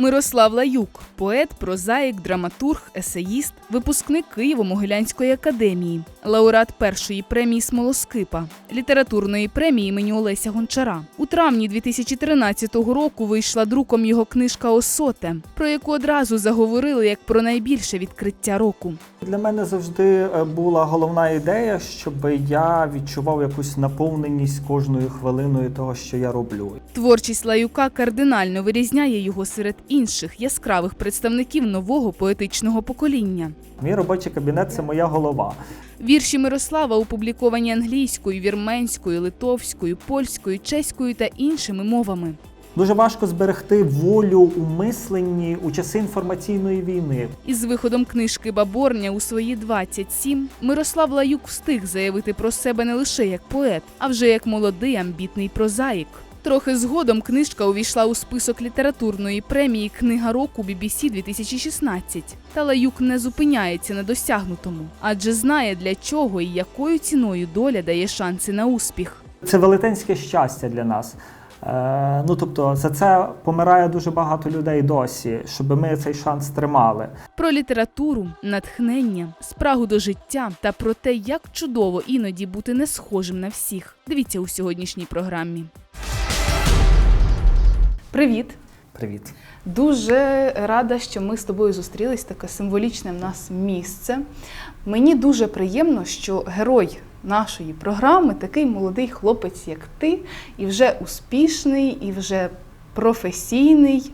Мирослав Лаюк, поет, прозаїк, драматург, есеїст, випускник Києво-Могилянської академії, лауреат першої премії Смолоскипа, літературної премії імені Олеся Гончара. У травні 2013 року вийшла друком його книжка Осоте, про яку одразу заговорили як про найбільше відкриття року. Для мене завжди е, була головна ідея, щоб я відчував якусь наповненість кожною хвилиною того, що я роблю. Творчість Лаюка кардинально вирізняє його серед інших яскравих представників нового поетичного покоління. Мій робочий кабінет це моя голова. Вірші Мирослава опубліковані англійською, вірменською, литовською, польською, чеською та іншими мовами. Дуже важко зберегти волю у мисленні у часи інформаційної війни. Із виходом книжки Баборня у свої 27 Мирослав Лаюк встиг заявити про себе не лише як поет, а вже як молодий амбітний прозаїк. Трохи згодом книжка увійшла у список літературної премії Книга року BBC 2016. Та Лаюк не зупиняється на досягнутому, адже знає для чого і якою ціною доля дає шанси на успіх. Це велетенське щастя для нас. Е, ну тобто за це помирає дуже багато людей досі, щоб ми цей шанс тримали. Про літературу, натхнення, спрагу до життя та про те, як чудово іноді бути не схожим на всіх. Дивіться у сьогоднішній програмі. Привіт! Привіт. Дуже рада, що ми з тобою зустрілись. Таке символічне в нас місце. Мені дуже приємно, що герой нашої програми такий молодий хлопець, як ти, і вже успішний, і вже професійний.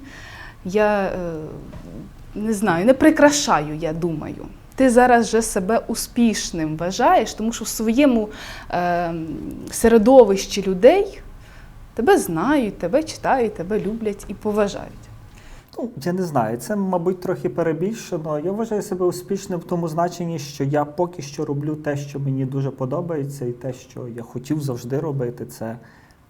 Я е, не знаю, не прикрашаю, я думаю. Ти зараз вже себе успішним вважаєш, тому що в своєму е, середовищі людей тебе знають, тебе читають, тебе люблять і поважають. Ну, я не знаю, це, мабуть, трохи перебільшено. Я вважаю себе успішним в тому значенні, що я поки що роблю те, що мені дуже подобається, і те, що я хотів завжди робити, це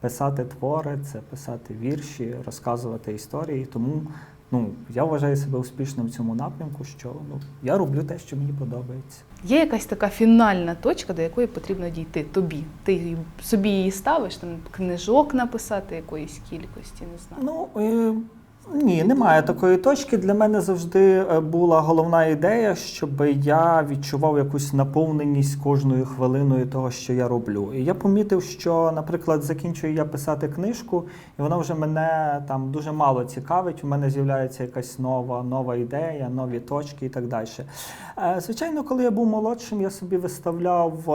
писати твори, це писати вірші, розказувати історії. Тому ну, я вважаю себе успішним в цьому напрямку, що ну, я роблю те, що мені подобається. Є якась така фінальна точка, до якої потрібно дійти тобі. Ти собі її ставиш, там книжок написати якоїсь кількості, не знаю. Ну, е, ні, немає такої точки. Для мене завжди е, була головна ідея, щоб я відчував якусь наповненість кожною хвилиною того, що я роблю. І я помітив, що, наприклад, закінчую я писати книжку, і вона вже мене там дуже мало цікавить. У мене з'являється якась нова, нова ідея, нові точки і так далі. Е, Звичайно, коли я був молодшим, я собі виставляв е,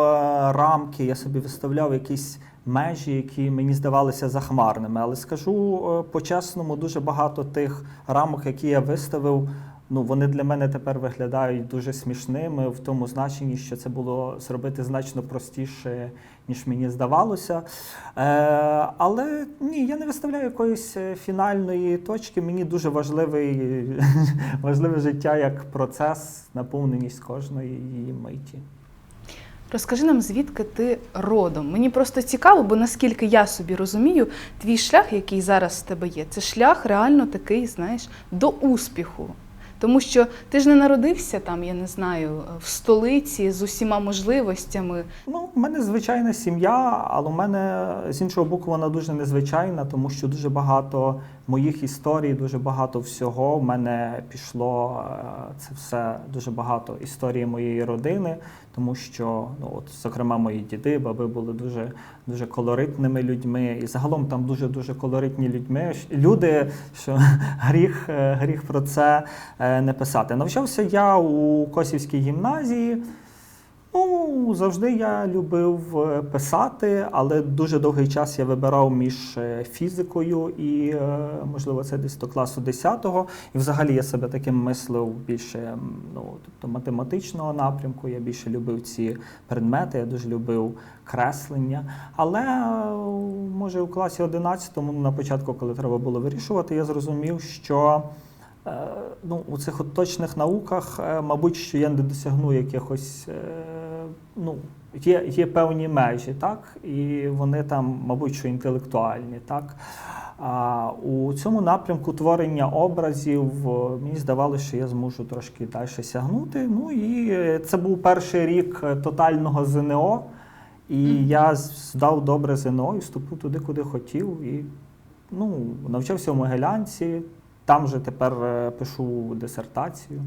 рамки, я собі виставляв якісь межі, які мені здавалися захмарними. Але скажу е, по-чесному, дуже багато тих рамок, які я виставив. Ну, вони для мене тепер виглядають дуже смішними в тому значенні, що це було зробити значно простіше, ніж мені здавалося. Е, але ні, я не виставляю якоїсь е, фінальної точки. Мені дуже важливий, важливе життя як процес, наповненість кожної її миті. Розкажи нам, звідки ти родом. Мені просто цікаво, бо наскільки я собі розумію, твій шлях, який зараз в тебе є, це шлях реально такий, знаєш, до успіху. Тому що ти ж не народився там, я не знаю, в столиці з усіма можливостями. Ну, в мене звичайна сім'я, але у мене з іншого боку вона дуже незвичайна, тому що дуже багато моїх історій, дуже багато всього. В мене пішло е, це все дуже багато історії моєї родини, тому що ну от, зокрема, мої діди, баби були дуже дуже колоритними людьми, і загалом там дуже дуже колоритні людьми. Люди, що гріх, е, гріх про це е, не писати. Навчався я у Косівській гімназії. Ну, завжди я любив е, писати, але дуже довгий час я вибирав між е, фізикою і, е, можливо, це десь до класу 10-го. І взагалі я себе таким мислив більше ну, тобто математичного напрямку. Я більше любив ці предмети, я дуже любив креслення. Але може у класі 11-му, на початку, коли треба було вирішувати, я зрозумів, що. Е, Ну, у цих от точних науках, е, мабуть, що я не досягну якихось, е, ну, є, є певні межі, так, і вони там, мабуть, що інтелектуальні, так. А у цьому напрямку творення образів мені здавалося, що я зможу трошки далі сягнути. Ну і це був перший рік тотального ЗНО, і я здав добре ЗНО і вступив туди, куди хотів. І ну, навчався в Могилянці, там же тепер е, пишу дисертацію.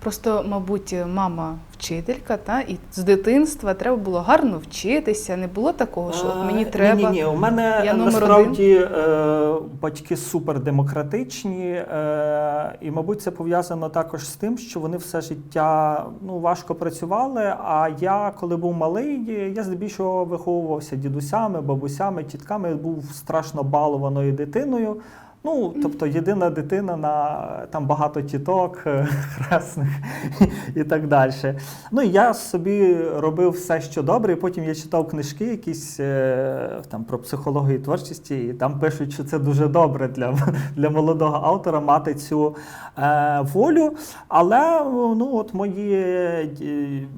Просто, мабуть, мама вчителька, та і з дитинства треба було гарно вчитися. Не було такого, що от мені Е, треба. Ні, ні, у мене я насправді е, батьки супердемократичні, е, і, мабуть, це пов'язано також з тим, що вони все життя ну, важко працювали. А я, коли був малий, я здебільшого виховувався дідусями, бабусями, тітками, був страшно балованою дитиною. Ну, тобто єдина дитина на там багато тіток, е, хресних і так далі. Ну і я собі робив все, що добре, і потім я читав книжки якісь е, там про психологію творчості, і там пишуть, що це дуже добре для, для молодого автора мати цю е, волю. Але ну, от мої.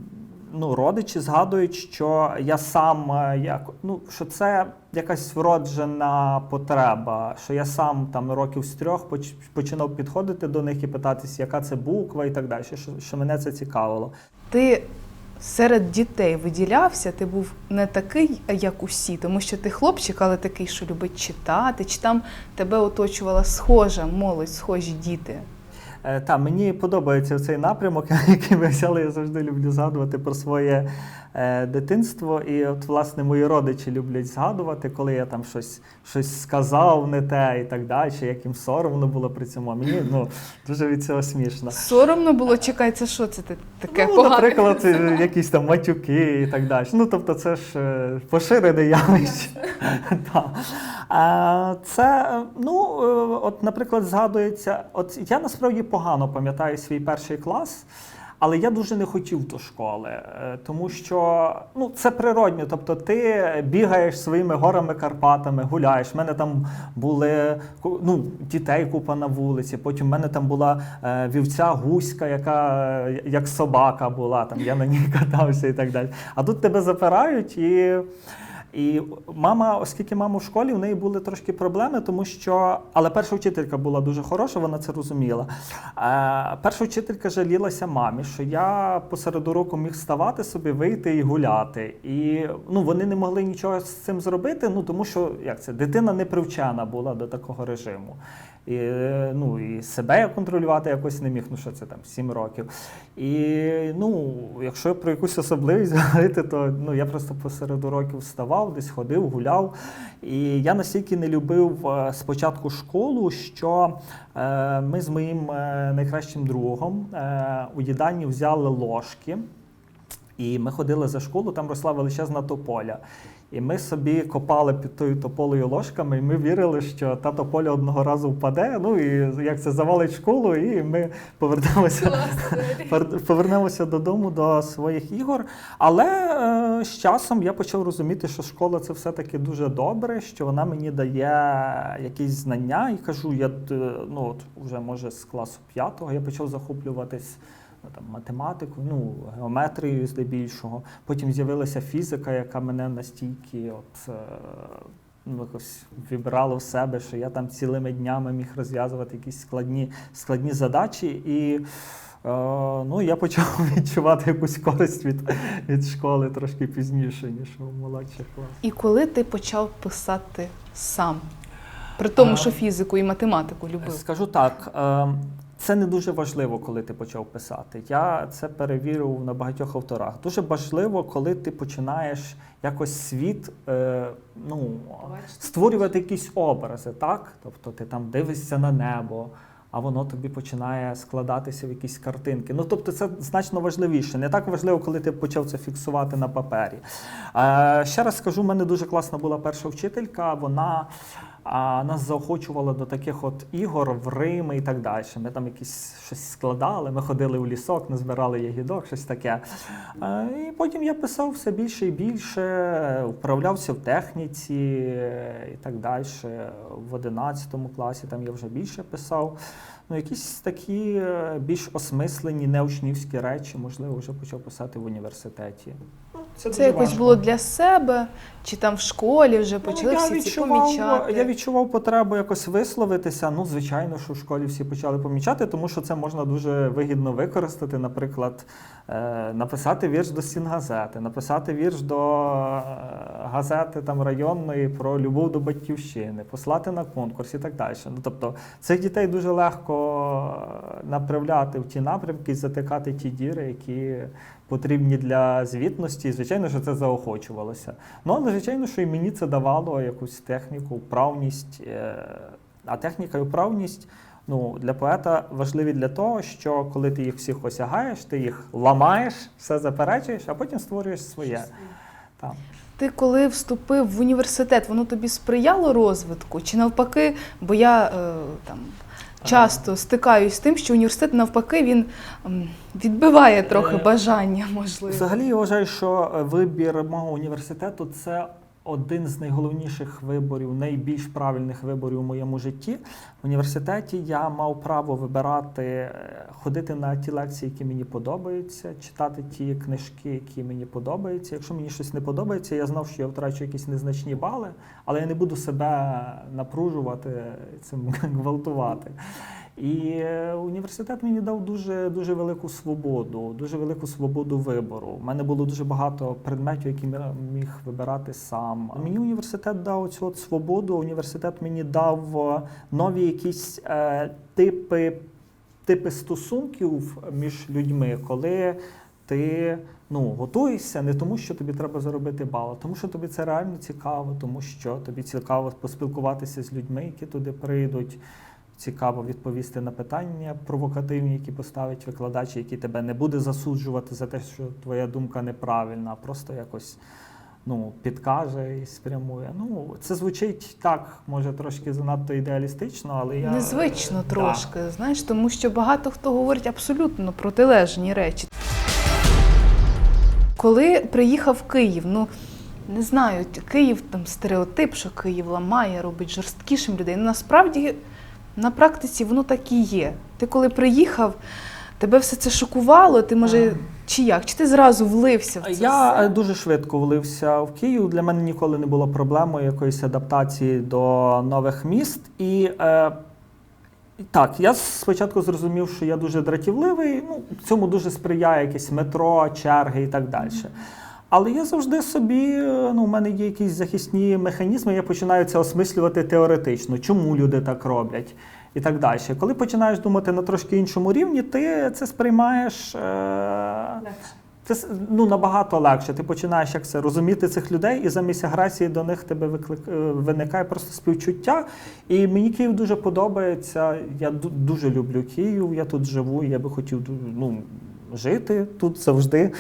Ну, родичі згадують, що я сам е, як ну що це якась вроджена потреба, що я сам там років з трьох починав підходити до них і питатися, яка це буква і так далі. Що, що мене це цікавило. Ти серед дітей виділявся, ти був не такий, як усі, тому що ти хлопчик, але такий, що любить читати, чи там тебе оточувала схожа молодь, схожі діти. Е, Та мені подобається цей напрямок, який ми взяли. Я завжди люблю згадувати про своє дитинство. І от, власне, мої родичі люблять згадувати, коли я там щось, щось сказав не те і так далі, як їм соромно було при цьому. Мені ну, дуже від цього смішно. Соромно було, чекай, це що це таке ну, погане? наприклад, е, якісь там матюки і так далі. Ну, тобто, це ж е, поширене явище. Це, е, ну, е, от, наприклад, згадується, от я насправді погано пам'ятаю свій перший клас. Але я дуже не хотів до школи, е, тому що ну це природньо. Тобто ти бігаєш своїми горами Карпатами, гуляєш. У мене там були ну, дітей купа на вулиці. Потім в мене там була е, вівця гуська, яка е, як собака була. Там я на ній катався і так далі. А тут тебе запирають і. І мама, оскільки мама в школі, в неї були трошки проблеми, тому що. Але перша вчителька була дуже хороша, вона це розуміла. Е, перша вчителька жалілася мамі, що я посеред уроку міг ставати собі, вийти і гуляти. І ну, вони не могли нічого з цим зробити, ну тому що як це, дитина не привчена була до такого режиму. І, ну, і себе контролювати якось не міг, ну що це там, 7 років. І ну, якщо про якусь особливість говорити, то ну, я просто посеред уроків вставав, десь ходив, гуляв. І я настільки не любив е, спочатку школу, що е, ми з моїм е, найкращим другом у їдальні взяли ложки. І ми ходили за школу, там росла величезна тополя. І ми собі копали під тою тополею ложками, і ми вірили, що та тополя одного разу впаде. Ну і як це завалить школу, і ми повернемося, повернемося додому до своїх ігор. Але е, з часом я почав розуміти, що школа це все-таки дуже добре, що вона мені дає якісь знання. І кажу, я ну от вже може з класу п'ятого я почав захоплюватись там, математикою, ну, геометрією здебільшого. Потім з'явилася фізика, яка мене настільки от, е, ну, якось вібрала в себе, що я там цілими днями міг розв'язувати якісь складні, складні задачі. І е, ну, я почав відчувати якусь користь від, від школи трошки пізніше, ніж у молодших класах. І коли ти почав писати сам? При тому, що фізику і математику любив. Скажу так. Це не дуже важливо, коли ти почав писати. Я це перевірив на багатьох авторах. Дуже важливо, коли ти починаєш якось світ е, ну, створювати якісь образи, так? Тобто ти там дивишся на небо, а воно тобі починає складатися в якісь картинки. Ну, тобто, це значно важливіше. Не так важливо, коли ти почав це фіксувати на папері. Е, ще раз скажу, в мене дуже класна була перша вчителька. Вона а, нас заохочувала до таких от ігор в Рими і так далі. Ми там якісь щось складали, ми ходили у лісок, назбирали ягідок, щось таке. Е, І потім я писав все більше і більше, вправлявся в техніці е, і так далі. В 11 класі там я вже більше писав. Ну, якісь такі е, більш осмислені неучнівські речі, можливо, вже почав писати в університеті. Ну, Це, Це якось було для себе, чи там в школі вже почали Ну, я всі ці відчував, помічати. Я відчував потребу якось висловитися. Ну, звичайно, що в школі всі почали помічати, тому що це можна дуже вигідно використати. Наприклад, е, написати вірш до стінгазети, написати вірш до е, газети там районної про любов до батьківщини, послати на конкурс і так далі. Ну, тобто, цих дітей дуже легко е, направляти в ті напрямки і затикати ті діри, які потрібні для звітності. І, звичайно, що це заохочувалося. Ну, але звичайно, що і мені це давало якусь техніку, вправність. е, А техніка і вправність ну, для поета важливі для того, що коли ти їх всіх осягаєш, ти їх ламаєш, все заперечуєш, а потім створюєш своє. Там. Ти коли вступив в університет, воно тобі сприяло розвитку? Чи навпаки, бо я е, там часто стикаюсь з тим, що університет навпаки він відбиває трохи Е, бажання, можливо. Взагалі я вважаю, що е, вибір мого університету це один з найголовніших виборів, найбільш правильних виборів у моєму житті. В університеті я мав право вибирати, е, ходити на ті лекції, які мені подобаються, читати ті книжки, які мені подобаються. Якщо мені щось не подобається, я знав, що я втрачу якісь незначні бали, але я не буду себе напружувати цим гвалтувати. І е, університет мені дав дуже, дуже велику свободу, дуже велику свободу вибору. У мене було дуже багато предметів, які я міг вибирати сам. Мені університет дав цю от свободу. Університет мені дав е, нові якісь е, типи, типи стосунків між людьми, коли ти ну, готуєшся не тому, що тобі треба заробити бал, тому що тобі це реально цікаво, тому що тобі цікаво поспілкуватися з людьми, які туди прийдуть. Цікаво відповісти на питання провокативні, які поставить викладач, які тебе не буде засуджувати за те, що твоя думка неправильна, а просто якось ну, підкаже і спрямує. Ну, це звучить так, може трошки занадто ідеалістично, але я Незвично Да. трошки, знаєш, тому що багато хто говорить абсолютно протилежні речі. Коли приїхав в Київ, ну не знаю, Київ там стереотип, що Київ ламає, робить жорсткішим людей. Ну насправді на практиці воно так і є. Ти коли приїхав, тебе все це шокувало, ти може, чи як? Чи ти зразу влився в це? Я все? дуже швидко влився в Київ. Для мене ніколи не було проблемою якоїсь адаптації до нових міст. І е, так, я спочатку зрозумів, що я дуже дратівливий. Ну, цьому дуже сприяє якесь метро, черги і так далі. Але я завжди собі, е, ну, у мене є якісь захисні механізми, я починаю це осмислювати теоретично, чому люди так роблять і так далі. Коли починаєш думати на трошки іншому рівні, ти це сприймаєш. Е- це ну, набагато легше. Ти починаєш як це розуміти цих людей, і замість агресії до них тебе виклик... е, виникає просто співчуття. І мені Київ дуже подобається. Я дуже люблю Київ. Я тут живу. і Я би хотів ну, жити тут завжди.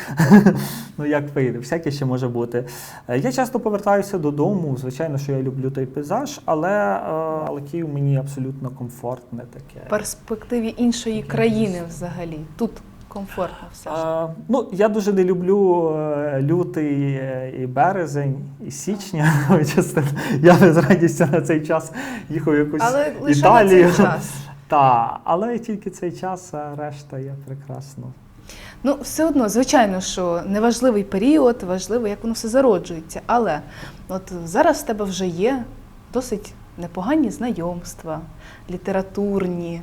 ну як вийде, всяке ще може бути. Е, Я часто повертаюся додому. Звичайно, що я люблю той пейзаж, але, е, але Київ мені абсолютно комфортне таке. В перспективі іншої країни взагалі. Тут комфортно все ж. А, ну, я дуже не люблю е, лютий е, і березень, і січня. Я з радістю на цей час їхав якусь Але лише Італію. на цей час. Та, але тільки цей час, а решта є прекрасно. Ну, все одно, звичайно, що неважливий період, важливо, як воно все зароджується. Але от зараз в тебе вже є досить непогані знайомства, літературні,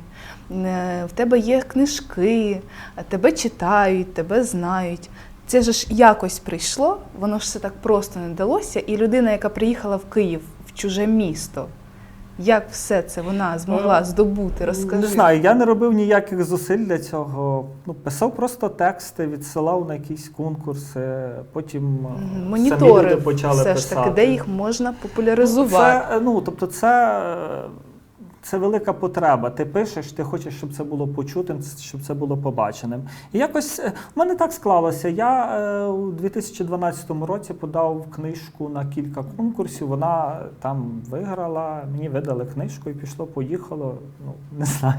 е, в тебе є книжки, тебе читають, тебе знають. Це ж ж якось прийшло, воно ж все так просто не далося. І людина, яка приїхала в Київ в чуже місто, як все це вона змогла Е, здобути? Розкажи. Не знаю, я не робив ніяких зусиль для цього. Ну, писав просто тексти, відсилав на якісь конкурси, потім е, самі Монітори люди почали все писати. ж таки, де їх можна популяризувати. Це, ну, тобто це, е, це велика потреба. Ти пишеш, ти хочеш, щоб це було почутим, щоб це було побаченим. І якось е, в мене так склалося. Я е, у 2012 році подав книжку на кілька конкурсів. Вона там виграла, мені видали книжку і пішло, поїхало. Ну, не знаю.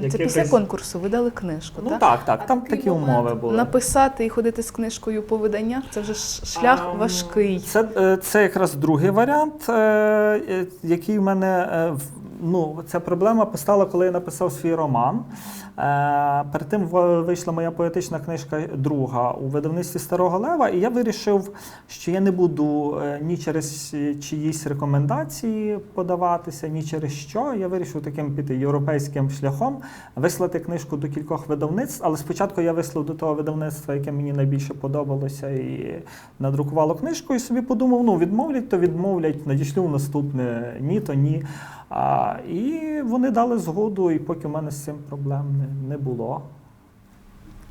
Це якихось- після конкурсу ви дали книжку, Ну так? так, так, там такі умови були. Написати і ходити з книжкою по виданнях це вже шлях Ам, важкий. Це, е, це якраз другий варіант, е, е, який в мене е, в- ну, ця проблема постала, коли я написав свій роман. Е, перед тим вийшла моя поетична книжка друга у видавництві Старого Лева, і я вирішив, що я не буду е, ні через чиїсь рекомендації подаватися, ні через що. Я вирішив таким піти європейським шляхом, вислати книжку до кількох видавництв, але спочатку я вислав до того видавництва, яке мені найбільше подобалося, і надрукувало книжку, і собі подумав: ну відмовлять, то відмовлять, надішлю в наступне, ні, то ні. А, і вони дали згоду, і поки в мене з цим проблем не, не було.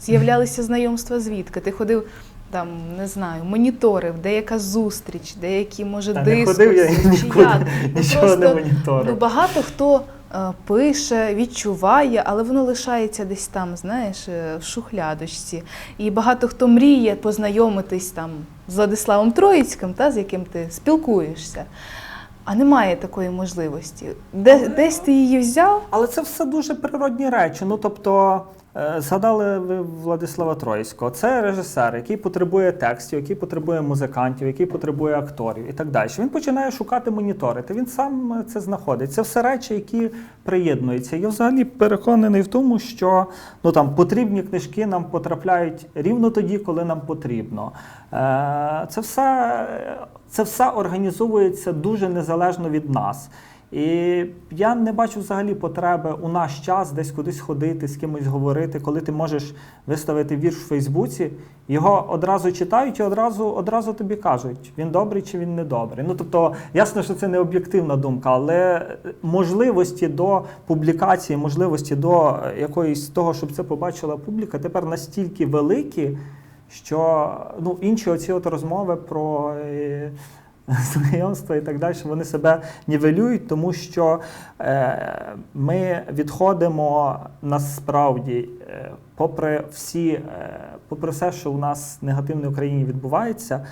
З'являлися знайомства звідки? Ти ходив там, не знаю, моніторив, деяка зустріч, деякі, може, Та не ходив я чи нікуди, як? Ну, нічого не моніторив. Ну, багато хто е, пише, відчуває, але воно лишається десь там, знаєш, е, в шухлядочці. І багато хто мріє познайомитись там з Владиславом Троїцьким, та, з яким ти спілкуєшся. А немає такої можливості. Де, десь ти її взяв, Але це все дуже природні речі. Ну тобто, згадали ви Владислава Троїцького. Це режисер, який потребує текстів, який потребує музикантів, який потребує акторів і так далі. Він починає шукати моніторити. Він сам е, це знаходить. Це все речі, які приєднуються. Я взагалі переконаний в тому, що ну там потрібні книжки нам потрапляють рівно тоді, коли нам потрібно. Е, Це все, це все організовується дуже незалежно від нас. І я не бачу взагалі потреби у наш час десь кудись ходити, з кимось говорити, коли ти можеш виставити вірш в Фейсбуці, його одразу читають і одразу, одразу тобі кажуть, він добрий чи він не добрий. Ну тобто, ясно, що це не об'єктивна думка, але можливості до публікації, можливості до якоїсь того, щоб це побачила публіка, тепер настільки великі, що ну, інші оці от розмови про. знайомства і так далі, вони себе нівелюють, тому що е, ми відходимо насправді, е, попри всі, е, попри все, що у нас негативне в Україні відбувається.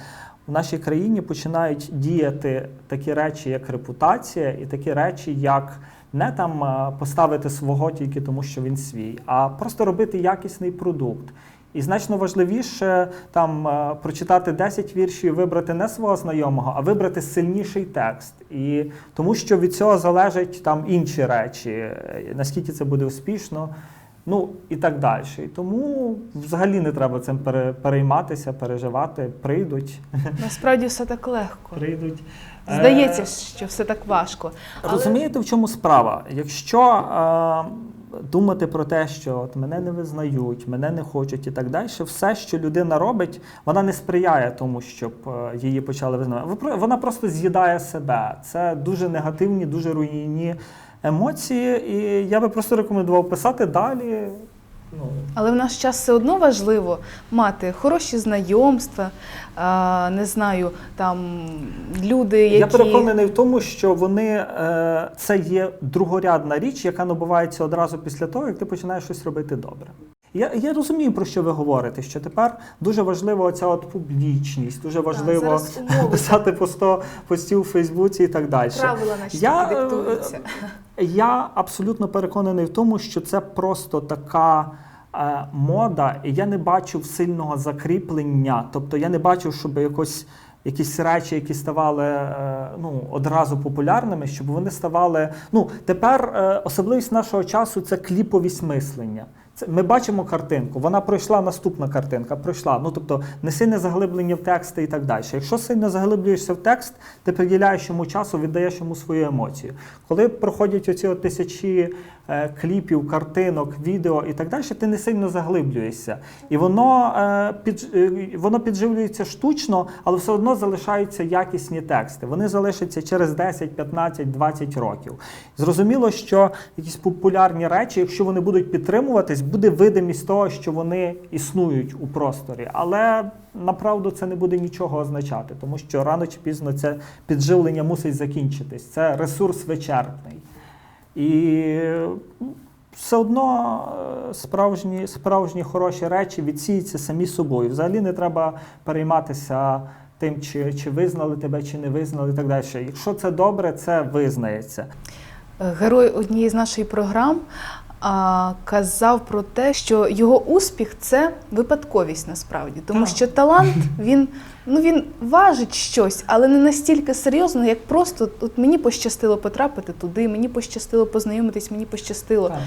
У нашій країні починають діяти такі речі, як репутація, і такі речі, як не там поставити свого тільки тому, що він свій, а просто робити якісний продукт. І значно важливіше там е, прочитати 10 віршів, вибрати не свого знайомого, а вибрати сильніший текст. І тому що від цього залежать там інші речі, е, наскільки це буде успішно, ну і так далі. І тому взагалі не треба цим пере- перейматися, переживати. Прийдуть, насправді все так легко. прийдуть. Здається, Е, що все так важко. Розумієте, в чому справа? Якщо думати про те, що от мене не визнають, мене не хочуть і так далі, все, що людина робить, вона не сприяє тому, щоб е, її почали визнавати. Вона просто з'їдає себе. Це дуже негативні, дуже руйнівні емоції. І я би просто рекомендував писати далі. Ну, Але в наш час все одно важливо мати хороші знайомства, не знаю, там люди, які Я переконаний в тому, що вони е, це є другорядна річ, яка набувається одразу після того, як ти починаєш щось робити добре. Я, я розумію, про що ви говорите, що тепер дуже важлива оця от публічність, дуже важливо умови. писати по 100 постів у Фейсбуці і так далі. правила наші Я, е, диктуються. Я абсолютно переконаний в тому, що це просто така е, мода, і я не бачу сильного закріплення. Тобто я не бачу, щоб якось. Якісь речі, які ставали е, ну, одразу популярними, щоб вони ставали. Ну, тепер е, особливість нашого часу це кліповість мислення. Це ми бачимо картинку, вона пройшла наступна картинка, пройшла. Ну тобто не сильне заглиблення в тексти і так далі. Якщо сильно заглиблюєшся в текст, ти приділяєш йому часу, віддаєш йому свою емоцію. Коли проходять оці от тисячі е, кліпів, картинок, відео і так далі, ти не сильно заглиблюєшся. І воно, е, під, е, воно підживлюється штучно, але все одно залишаються якісні тексти. Вони залишаться через 10, 15, 20 років. Зрозуміло, що якісь популярні речі, якщо вони будуть підтримуватись, буде видимість того, що вони існують у просторі. Але направду це не буде нічого означати, тому що рано чи пізно це підживлення мусить закінчитись. Це ресурс вичерпний. І ну, все одно е, справжні, справжні хороші речі відсіються самі собою. Взагалі не треба перейматися тим, чи, чи визнали тебе, чи не визнали, і так далі. Якщо це добре, це визнається. Герой однієї з наших програм а, казав про те, що його успіх це випадковість насправді, тому що талант він, ну, він важить щось, але не настільки серйозно, як просто от мені пощастило потрапити туди, мені пощастило познайомитись, мені пощастило. Так.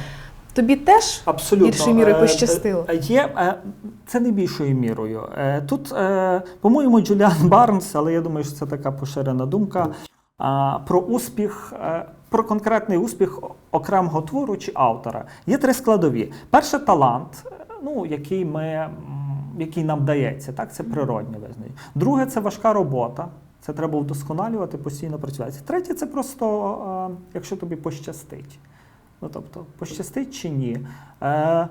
Тобі теж Абсолютно. більшою мірою Е, пощастило. е, Є, е, це не більшою мірою. Тут, по-моєму, Джуліан Барнс, але я думаю, що це така поширена думка. Про успіх, е, про конкретний успіх окремого твору чи автора. Є три складові. Перше талант, е, ну, який, ми, який нам дається, так? це природне визнання. Друге це важка робота. Це треба вдосконалювати, постійно працювати. Третє це просто, е, якщо тобі пощастить. Ну, тобто, пощастить чи ні. Е,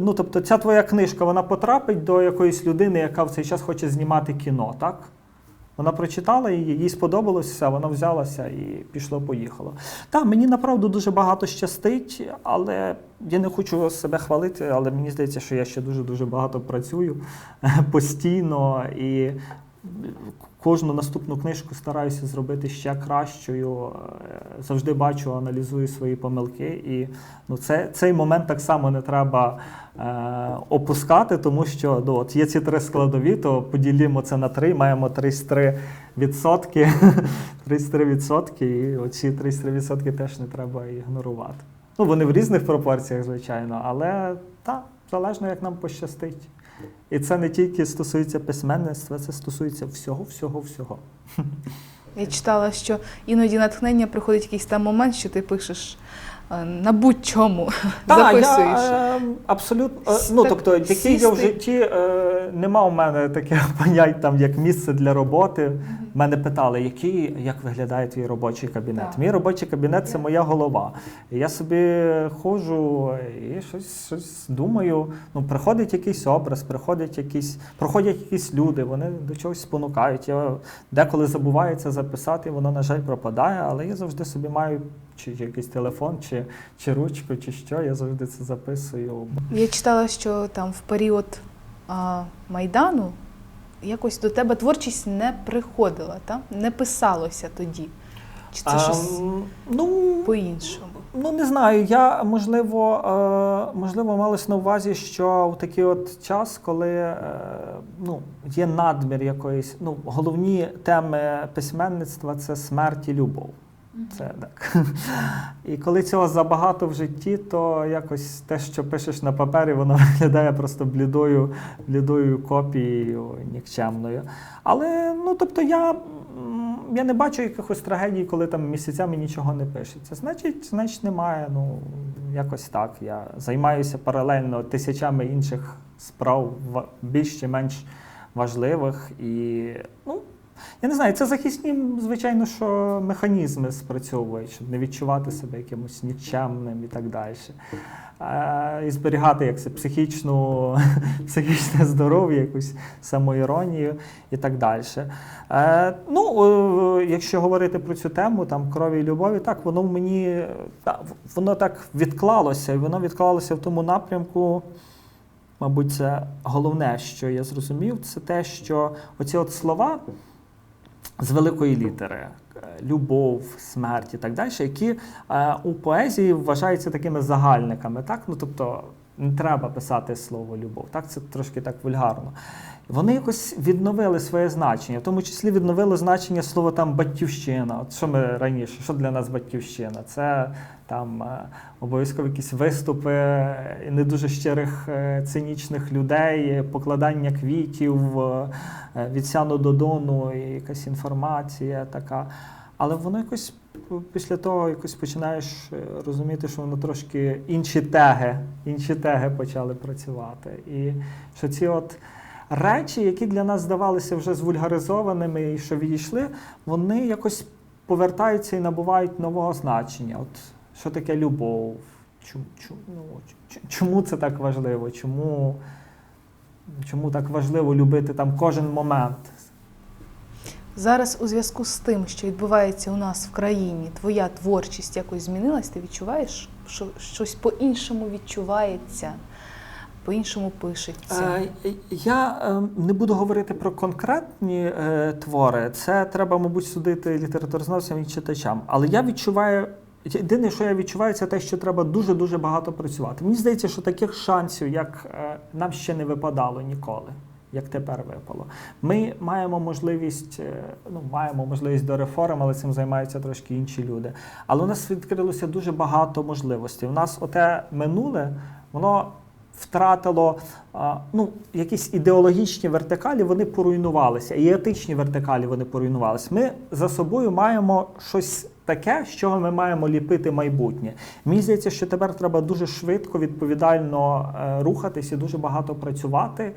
ну, тобто, ця твоя книжка вона потрапить до якоїсь людини, яка в цей час хоче знімати кіно, так? Вона прочитала її, їй сподобалось все, вона взялася і пішло-поїхало. Так, мені направду дуже багато щастить, але я не хочу себе хвалити, але мені здається, що я ще дуже-дуже багато працюю постійно і кожну наступну книжку стараюся зробити ще кращою. Е, Завжди бачу, аналізую свої помилки. І ну, це, цей момент так само не треба е, опускати, тому що ну, от є ці три складові, то поділімо це на три, маємо 33 відсотки. 33 відсотки, і оці 33 відсотки теж не треба ігнорувати. Ну, вони в різних пропорціях, звичайно, але так, залежно як нам пощастить. І це не тільки стосується письменництва, це стосується всього, всього, всього. Я читала, що іноді натхнення приходить якийсь там момент, що ти пишеш на будь-чому записуєш. Я, е, абсолютно. е, ну, тобто, який я в житті, е, нема у мене таких понять, там, як місце для роботи. Мене питали, який, як виглядає твій робочий кабінет. Так. Мій робочий кабінет це моя голова. Я собі ходжу і щось, щось думаю. Ну, приходить якийсь образ, приходять якісь, проходять якісь люди, вони до чогось спонукають. Я деколи забуваю це записати, воно, на жаль, пропадає, але я завжди собі маю чи якийсь телефон, чи, чи ручку, чи що, я завжди це записую. Я читала, що там в період а, Майдану якось до тебе творчість не приходила, та? не писалося тоді. Чи це А, щось ну, по-іншому? Ну, не знаю. Я можливо, е, можливо, малось на увазі, що в такий от час, коли е, ну, є надмір якоїсь, ну, головні теми письменництва це смерть і любов. Це так. І коли цього забагато в житті, то якось те, що пишеш на папері, воно виглядає просто блідою, блідою копією нікчемною. Але ну тобто я, я не бачу якихось трагедій, коли там місяцями нічого не пишеться. Значить, значить, немає. Ну якось так. Я займаюся паралельно тисячами інших справ, більш чи менш важливих. І ну, я не знаю, це захисні, звичайно, що механізми спрацьовують, щоб не відчувати себе якимось нікчемним і так далі. І зберігати як це психічну, психічне здоров'я, якусь самоіронію і так далі. Е, ну, е, якщо говорити про цю тему, там крові і любові, так воно мені воно так відклалося, і воно відклалося в тому напрямку. Мабуть, це головне, що я зрозумів, це те, що оці от слова з великої літери. е, Любов, смерть і так далі, які е, у поезії вважаються такими загальниками. Так? Ну, тобто не треба писати слово любов. Так? Це трошки так вульгарно. Вони якось відновили своє значення, в тому числі відновили значення слова там батьківщина. От що ми раніше, що для нас батьківщина? Це там е, обов'язково якісь виступи е, не дуже щирих е, цинічних людей, покладання квітів від сяну до дону, якась інформація така. Але воно якось після того якось починаєш розуміти, що воно трошки інші теги, інші теги почали працювати. І що ці от речі, які для нас здавалися вже звульгаризованими і що відійшли, вони якось повертаються і набувають нового значення. От що таке любов? Чому, ну, чому це так важливо? Чому, чому так важливо любити там кожен момент? Зараз у зв'язку з тим, що відбувається у нас в країні, твоя творчість якось змінилась, ти відчуваєш, що щось по-іншому відчувається, по-іншому пишеться. Е, Я е, не буду говорити про конкретні е, твори. Це треба, мабуть, судити літературознавцям і читачам. Але я відчуваю Єдине, що я відчуваю, це те, що треба дуже-дуже багато працювати. Мені здається, що таких шансів, як нам ще не випадало ніколи, як тепер випало. Ми маємо можливість, ну, маємо можливість до реформ, але цим займаються трошки інші люди. Але у нас відкрилося дуже багато можливостей. У нас оте минуле, воно втратило ну, якісь ідеологічні вертикалі, вони поруйнувалися, і етичні вертикалі вони поруйнувалися. Ми за собою маємо щось таке, з чого ми маємо ліпити майбутнє. Мені здається, що тепер треба дуже швидко, відповідально е, рухатись і дуже багато працювати. Е,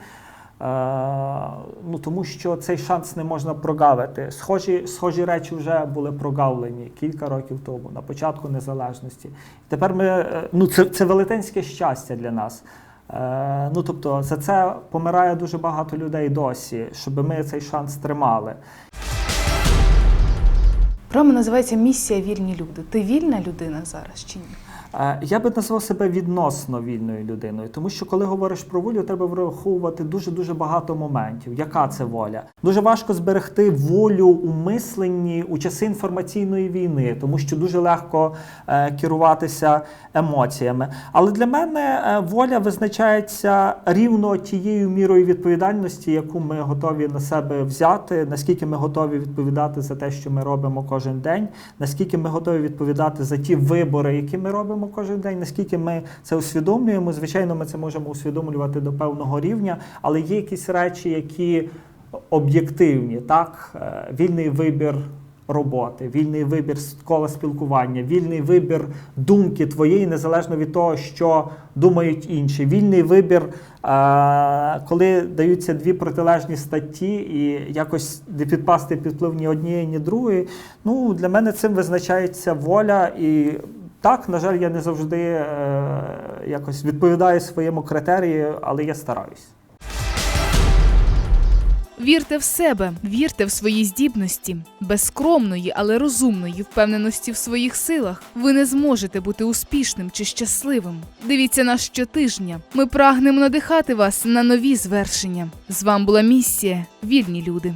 ну, тому що цей шанс не можна прогавити. Схожі, схожі речі вже були прогавлені кілька років тому, на початку незалежності. Тепер ми, е, ну, це, це велетенське щастя для нас. Е, ну, тобто, за це помирає дуже багато людей досі, щоб ми цей шанс тримали. Програма називається Місія вільні люди. Ти вільна людина зараз чи ні? Е, Я би назвав себе відносно вільною людиною, тому що коли говориш про волю, треба враховувати дуже дуже багато моментів. Яка це воля? Дуже важко зберегти волю у мисленні у часи інформаційної війни, тому що дуже легко е, керуватися емоціями. Але для мене е, воля визначається рівно тією мірою відповідальності, яку ми готові на себе взяти, наскільки ми готові відповідати за те, що ми робимо кожен день, наскільки ми готові відповідати за ті вибори, які ми робимо кожен день, наскільки ми це усвідомлюємо. Звичайно, ми це можемо усвідомлювати до певного рівня, але є якісь речі, які об'єктивні, так, Е, вільний вибір. Роботи, вільний вибір кола спілкування, вільний вибір думки твоєї, незалежно від того, що думають інші. Вільний вибір, е, коли даються дві протилежні статті і якось не підпасти під ні однієї, ні другої. Ну, для мене цим визначається воля. І так, на жаль, я не завжди е, якось відповідаю своєму критерію, але я стараюсь. Вірте в себе, вірте в свої здібності. Без скромної, але розумної впевненості в своїх силах ви не зможете бути успішним чи щасливим. Дивіться нас щотижня. Ми прагнемо надихати вас на нові звершення. З вами була місія Вільні люди.